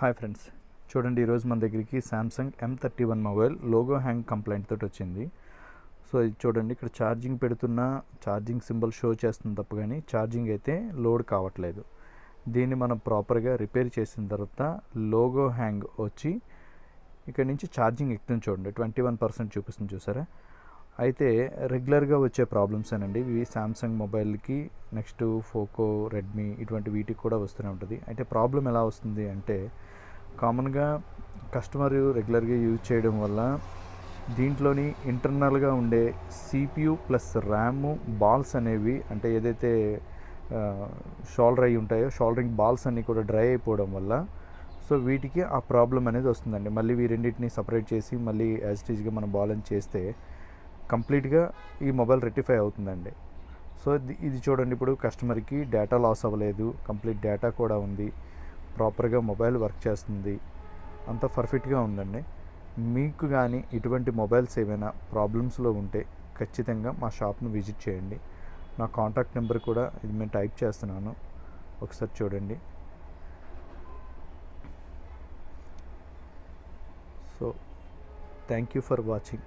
Hi friends. చూడండి ఈరోజు మన దగ్గరికి Samsung M thirty one mobile logo hang complaint తోటి వచ్చింది. సో ఇది చూడండి ఇక్కడ ఛార్జింగ్ పెడుతున్న ఛార్జింగ్ సింబల్ షో చేస్తుంది తప్ప కానీ ఛార్జింగ్ అయితే లోడ్ కావట్లేదు. దీన్ని మనం ప్రాపర్గా రిపేర్ చేసిన తర్వాత లోగో హ్యాంగ్ వచ్చి ఇక్కడ నుంచి ఛార్జింగ్ ఎక్కుతుంది చూడండి ట్వంటీ వన్ పర్సెంట్ చూపిస్తుంది చూసారా? అయితే రెగ్యులర్గా వచ్చే ప్రాబ్లమ్స్ అనండి ఇవి శాంసంగ్ మొబైల్కి నెక్స్ట్ ఫోకో రెడ్మీ ఇటువంటి వీటికి కూడా వస్తూనే ఉంటుంది. అయితే ప్రాబ్లం ఎలా వస్తుంది అంటే కామన్గా కస్టమర్ రెగ్యులర్గా యూజ్ చేయడం వల్ల దీంట్లోని ఇంటర్నల్గా ఉండే సిపియు ప్లస్ ర్యామ్ బాల్స్ అనేవి అంటే ఏదైతే షోల్డర్ అయి ఉంటాయో షోల్డరింగ్ బాల్స్ అన్నీ కూడా డ్రై అయిపోవడం వల్ల సో వీటికి ఆ ప్రాబ్లం అనేది వస్తుందండి. మళ్ళీ వీ రెండింటిని సపరేట్ చేసి మళ్ళీ యాజ్ టీజ్గా మనం బాల్ అని చేస్తే కంప్లీట్గా ఈ మొబైల్ రెక్టిఫై అవుతుందండి. సో ఇది చూడండి ఇప్పుడు కస్టమర్కి డేటా లాస్ అవ్వలేదు కంప్లీట్ డేటా కూడా ఉంది ప్రాపర్గా మొబైల్ వర్క్ చేస్తుంది అంత పర్ఫెక్ట్గా ఉందండి. మీకు కానీ ఇటువంటి మొబైల్స్ ఏమైనా ప్రాబ్లమ్స్లో ఉంటే ఖచ్చితంగా మా షాప్ను విజిట్ చేయండి. నా కాంటాక్ట్ నెంబర్ కూడా ఇది నేను టైప్ చేస్తున్నాను. ఒకసారి చూడండి. So thank you for watching.